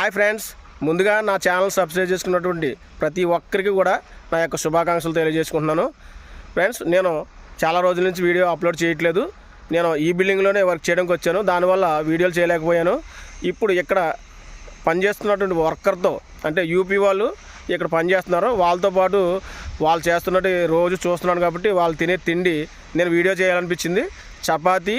Hi friends. ముందుగా నా channel subscribe చేసుకున్నటువంటి ప్రతి ఒక్కరికి కూడా నా యొక్క శుభాకాంక్షలు తెలియజేసుకుంటున్నాను. ఫ్రెండ్స్ నేను చాలా రోజుల నుంచి వీడియో అప్లోడ్ చేయట్లేదు. నేను ఈ బిల్డింగ్లోనే వర్క్ చేయడానికి వచ్చాను. దానివల్ల వీడియోలు చేయలేకపోయాను. ఇప్పుడు ఇక్కడ పనిచేస్తున్నటువంటి వర్కర్తో అంటే యూపీ వాళ్ళు ఇక్కడ పనిచేస్తున్నారు. వాళ్ళతో పాటు వాళ్ళు చేస్తున్నట్టు రోజు చూస్తున్నాను కాబట్టి వాళ్ళు తినే తిండి నేను వీడియో చేయాలనిపించింది. చపాతీ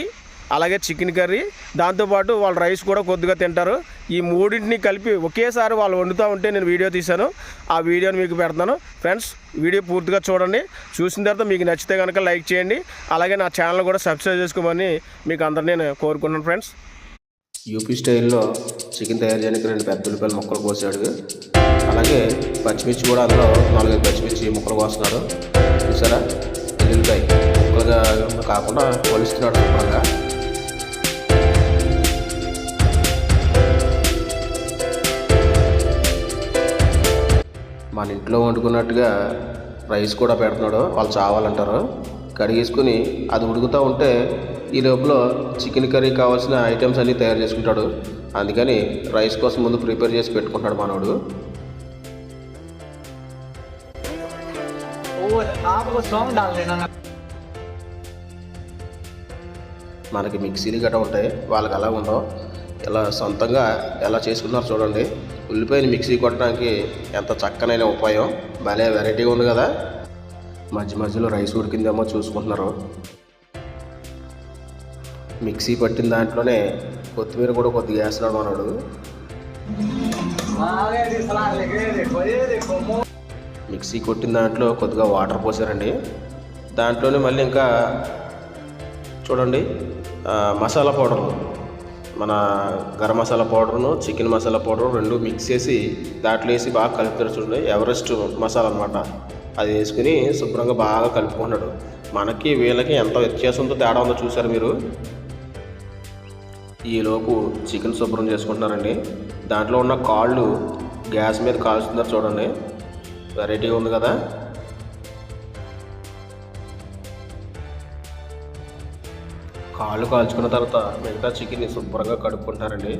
అలాగే చికెన్ కర్రీ దాంతోపాటు వాళ్ళు రైస్ కూడా కొద్దిగా తింటారు. ఈ మూడింటిని కలిపి ఒకేసారి వాళ్ళు వండుతూ ఉంటే నేను వీడియో తీశాను. ఆ వీడియోని మీకు పెడతాను. ఫ్రెండ్స్ వీడియో పూర్తిగా చూడండి. చూసిన తర్వాత మీకు నచ్చితే కనుక లైక్ చేయండి. అలాగే నా ఛానల్ కూడా సబ్స్క్రైబ్ చేసుకోమని మీకు అందరినీ నేను కోరుకున్నాను ఫ్రెండ్స్. యూపీ స్టైల్లో చికెన్ తయారు చేయడానికి రెండు పెద్ద ఉల్లిపాయలు ముక్కలు కోసాడు అలాగే పచ్చిమిర్చి కూడా అందులో నాలుగైదు పచ్చిమిర్చి ముక్కలు కోస్తున్నారు. చూసారా? ఉల్లిపాయ ముక్కలుగా కాకుండా పోలిస్తున్నాడు శుభ్రంగా. ఇంట్లో వండుకున్నట్టుగా రైస్ కూడా పెడుతున్నాడు. వాళ్ళు చావాలంటారు. కడిగేసుకుని అది ఉడుకుతూ ఉంటే ఈ లోపల చికెన్ కర్రీ కావాల్సిన ఐటమ్స్ అన్నీ తయారు చేసుకుంటాడు. అందుకని రైస్ కోసం ముందు ప్రిపేర్ చేసి పెట్టుకుంటాడు మానవుడు. మనకి మిక్సీలు గట్రా ఉంటాయి. వాళ్ళకి అలా ఉండవు. ఇలా సొంతంగా ఎలా చేసుకున్నారు చూడండి. ఉల్లిపాయని మిక్సీ కొట్టడానికి ఎంత చక్కనైన ఉపాయం. భలే వెరైటీగా ఉంది కదా. మధ్య మధ్యలో రైస్ ఉడికిందేమో చూసుకుంటున్నారు. మిక్సీ పట్టిన దాంట్లోనే కొత్తిమీర కూడా కొద్దిగా వేస్తున్నాడు అన్నాడు మిక్సీ కొట్టిన దాంట్లో కొద్దిగా వాటర్ పోసారండి. దాంట్లోనే మళ్ళీ ఇంకా చూడండి మసాలా పౌడర్. మన గరం మసాలా పౌడర్ను చికెన్ మసాలా పౌడర్ రెండు మిక్స్ చేసి దాంట్లో వేసి బాగా కలుపుతారు చూడండి. ఎవరెస్ట్ మసాలా అనమాట అది వేసుకుని శుభ్రంగా బాగా కలుపుకున్నాడు మనకి వీళ్ళకి ఎంత వ్యత్యాసం ఉందో తేడా ఉందో చూసారు మీరు. ఈలోపు చికెన్ శుభ్రం చేసుకుంటున్నారండి. దాంట్లో ఉన్న కాళ్ళు గ్యాస్ మీద కాల్చుతున్నారు చూడండి. వెరైటీగా ఉంది కదా. కాళ్ళు కాల్చుకున్న తర్వాత మిగతా చికెన్ని శుభ్రంగా కడుక్కుంటారండి.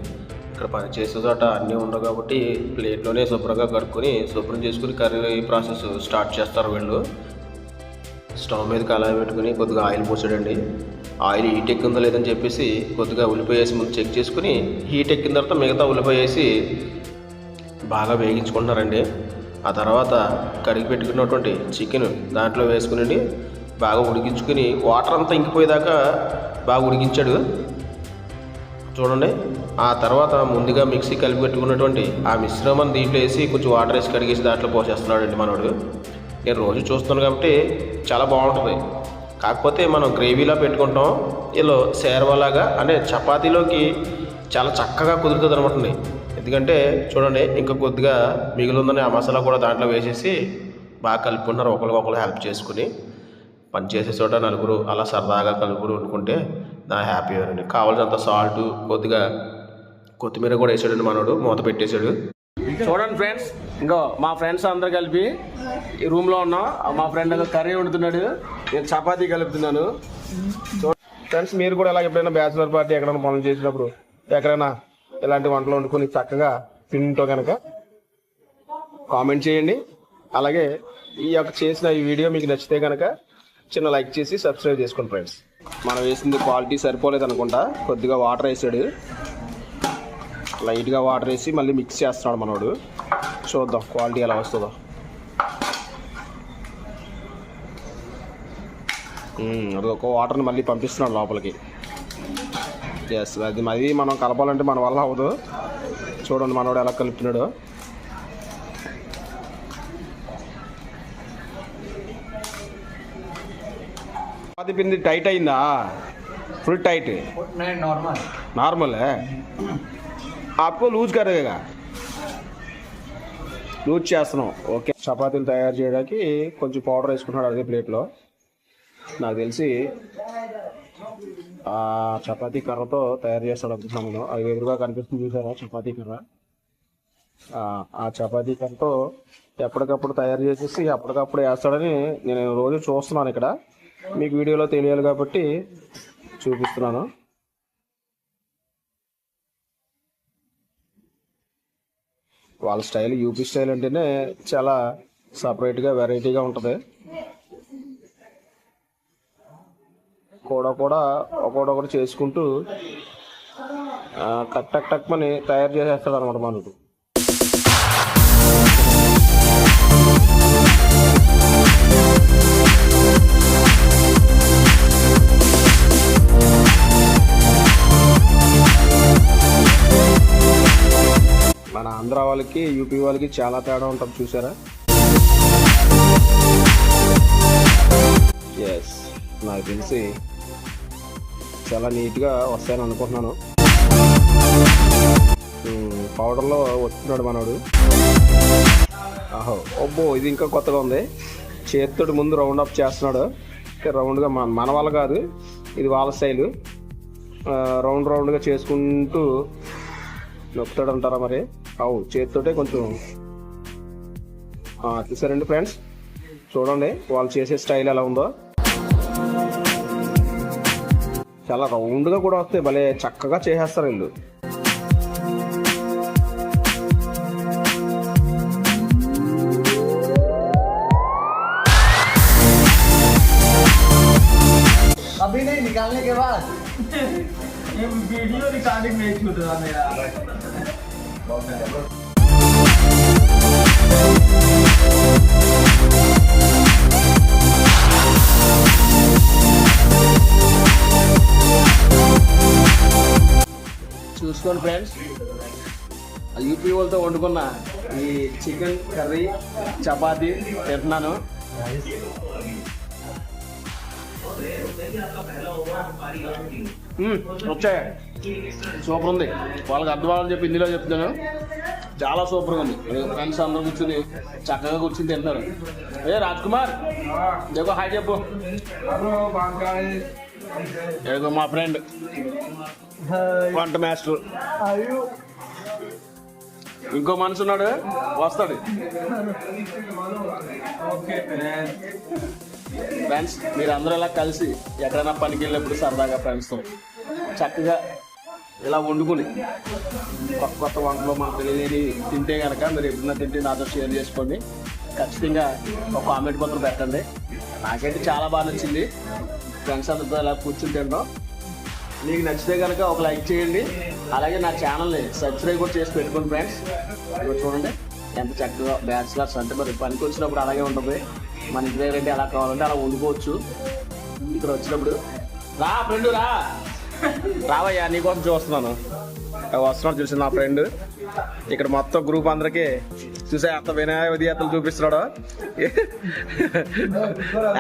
ఇక్కడ పని చేసే చోట అన్నీ ఉండవు కాబట్టి ప్లేట్లోనే శుభ్రంగా కడుక్కొని శుభ్రం చేసుకుని కర్రీ ప్రాసెస్ స్టార్ట్ చేస్తారు వీళ్ళు. స్టవ్ మీద కళాయి పెట్టుకుని కొద్దిగా ఆయిల్ పోసాడండి ఆయిల్ హీట్ ఎక్కిందో లేదని చెప్పేసి కొద్దిగా ఉల్లిపాయ వేసి ముందు చెక్ చేసుకుని హీట్ ఎక్కిన తర్వాత మిగతా ఉల్లిపాయ వేసి బాగా వేగించుకుంటున్నారండి. ఆ తర్వాత కడిగి పెట్టుకున్నటువంటి చికెన్ దాంట్లో వేసుకుని బాగా ఉడికించుకుని వాటర్ అంతా ఇంకిపోయేదాకా బాగా ఉడికించాడు. చూడండి. ఆ తర్వాత ముందుగా మిక్సీ కలిపి పెట్టుకున్నటువంటి ఆ మిశ్రమాన్ని దీంట్లో వేసి కొంచెం వాటర్ వేసి కడిగేసి దాంట్లో పోసేస్తున్నాడండి మనోడు. నేను రోజు చూస్తున్నాను కాబట్టి చాలా బాగుంటుంది. కాకపోతే మనం గ్రేవీలా పెట్టుకుంటాం. ఇలా సేర్వలాగా అంటే చపాతీలోకి చాలా చక్కగా కుదురుతుంది అనమాట ఎందుకంటే చూడండి ఇంకా కొద్దిగా మిగిలిందని ఆ మసాలా కూడా దాంట్లో వేసేసి బాగా కలుపుకుంటున్నారు. ఒకరికొకరు హెల్ప్ చేసుకుని. పని చేసే చోట నలుగురు అలా సరదాగా కలుపుకుని వండుకుంటే నా హ్యాపీ అండి కావాల్సినంత సాల్ట్ కొద్దిగా కొత్తిమీర కూడా వేసాడండి మనోడు మూత పెట్టేశాడు. చూడండి ఫ్రెండ్స్ ఇంకో మా ఫ్రెండ్స్ అందరు కలిపి ఈ రూమ్లో ఉన్నాం. మా ఫ్రెండ్ కర్రీ వండుతున్నాడు. నేను చపాతీ కలుపుతున్నాను. ఫ్రెండ్స్ మీరు కూడా ఇలా ఎప్పుడైనా బ్యాచులర్ పార్టీ ఎక్కడైనా పనులు చేసినప్పుడు ఎక్కడైనా ఇలాంటి వంటలు వండుకొని చక్కగా తింటో కనుక కామెంట్ చేయండి. అలాగే ఈ యొక్క చేసిన ఈ వీడియో మీకు నచ్చితే కనుక చిన్న లైక్ చేసి సబ్స్క్రైబ్ చేసుకోండి ఫ్రెండ్స్. మనం వేసింది క్వాలిటీ సరిపోలేదు అనుకుంటా. కొద్దిగా వాటర్ వేసాడు. లైట్గా వాటర్ వేసి మళ్ళీ మిక్స్ చేస్తున్నాడు మనోడు. చూద్దాం క్వాలిటీ ఎలా వస్తుందో. అది ఒక వాటర్ని మళ్ళీ పంపిస్తున్నాడు లోపలికి. ఎస్ అది మరీ మనం కలపాలంటే మన వల్ల అవ్వదు. చూడండి మనోడు ఎలా కలుపుతున్నాడు. పిండి టైట్ అయిందా ఫుల్ టైట్ नहीं नॉर्मल नॉर्मल है आपको లూజ్ కరేగా లూజ్ చేస్తున్నాం ఓకే చపాతీలు తయారు చేయడానికి కొంచెం పౌడర్ వేసుకుంటున్నాడు అదే ప్లేట్లో నాకు తెలిసి ఆ చపాతీ కర్రతో తయారు చేస్తాడు అనుకుంటున్నాను నేను అది ఎదురుగా కనిపిస్తుంది చూసారా చపాతీ కర్ర ఆ, ఆ చపాతీ కర్రతో ఎప్పటికప్పుడు తయారు చేసేసి అప్పటికప్పుడు వేస్తాడని నేను రోజు చూస్తున్నాను ఇక్కడ మీకు వీడియోలో తెలియాలి కాబట్టి చూపిస్తున్నాను. వాళ్ళ స్టైల్ యూపీ స్టైల్ అంటేనే చాలా సపరేట్గా వెరైటీగా ఉంటుంది. కూడా కూడా ఒకటొకటి చేసుకుంటూ టక్ టక్ టక్ మని తయారు చేసేస్తాడు అనమాట మనకు ఆంధ్ర వాళ్ళకి యూపీ వాళ్ళకి చాలా తేడా ఉంటుంది చూసారా? ఎస్ నాకు తెలిసి చాలా నీట్గా వస్తాయని అనుకుంటున్నాను. పౌడర్లో వస్తున్నాడు మనోడు. ఆహో అబ్బో ఇది ఇంకా కొత్తగా ఉంది. చేతితోటి ముందు రౌండ్ అప్ చేస్తున్నాడు. రౌండ్గా మన మన వాళ్ళు కాదు ఇది వాళ్ళ స్టైలు రౌండ్ రౌండ్గా చేసుకుంటూ నొక్కుతాడు అంటారా మరి అవు చేతితోటే కొంచెం ఆ, చూసారండి ఫ్రెండ్స్ చూడండి వాళ్ళు చేసే స్టైల్ ఎలా ఉందో చాలా రౌండ్గా కూడా వస్తాయి భలే చక్కగా చేసేస్తారు వీళ్ళు अभी नहीं निकालने के बाद ये वीडियो रिकॉर्डिंग नहीं छूट रहा मेरा చూసుకోండి ఫ్రెండ్స్ యూపీ వాళ్ళతో వండుకున్న ఈ చికెన్ కర్రీ చపాతి తింటున్నాను మ్మ్, వచ్చాయి. సూపర్ ఉంది వాళ్ళకి అర్థం అవ్వాలని చెప్పి హిందీలో చెప్తాను చాలా సూపర్గా ఉంది ఫ్రెండ్స్ అందరూ కూర్చుని చక్కగా కూర్చుని తింటున్నారు. ఏ రాజ్ కుమార్ జగో హాయ్ చెప్పు. ఏదో మా ఫ్రెండ్ వంట మాస్టర్ ఇంకో మనిషి ఉన్నాడు? వస్తాడు. ఫ్రెండ్స్ మీరందరూ ఇలా కలిసి ఎక్కడైనా పనికి వెళ్ళినప్పుడు సరదాగా ఫ్రెండ్స్తో చక్కగా ఇలా వండుకుని కొత్త కొత్త వంటలు మాకు తెలియని తింటే కనుక మీరు ఎప్పుడన్నా తింటే నాతో షేర్ చేసుకోండి. ఖచ్చితంగా ఒక కామెంట్ పత్రం పెట్టండి. నాకైతే చాలా బాగా నచ్చింది. ఫ్రెండ్స్ అంతా ఇలా కూర్చుని తింటాం మీకు నచ్చితే కనుక ఒక లైక్ చేయండి. అలాగే నా ఛానల్ని సబ్స్క్రైబ్ కూడా చేసి పెట్టుకోండి ఫ్రెండ్స్. ఇదిగో చూడండి. ఎంత చక్కగా బ్యాచిలర్స్ అంటే మరి పనికి వచ్చినప్పుడు అలాగే ఉంటుంది. మన ఇంటి దగ్గర ఏంటి కావాలంటే అలా వండుకోవచ్చు. ఇక్కడ వచ్చినప్పుడు రా ఫ్రెండ్ రా. రావయ్యా నీకోసం చూస్తున్నాను. వస్తున్నాడు చూసి నా ఫ్రెండ్. ఇక్కడ మొత్తం గ్రూప్ అందరికి చూసే అంత వినాయ విధియాతలు చూపిస్తున్నాడు?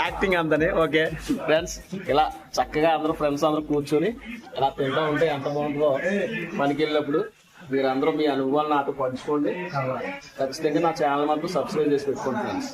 యాక్టింగ్ అంతని ఓకే ఫ్రెండ్స్ ఇలా చక్కగా అందరూ ఫ్రెండ్స్ అందరూ కూర్చొని ఇలా తింటూ ఉంటే ఎంత బాగుంటుందో పనికి వెళ్ళినప్పుడు మీరందరూ మీ అనుభవాలు నాతో పంచుకోండి. ఖచ్చితంగా నా ఛానల్ మాత్రం సబ్స్క్రైబ్ చేసి పెట్టుకోండి ఫ్రెండ్స్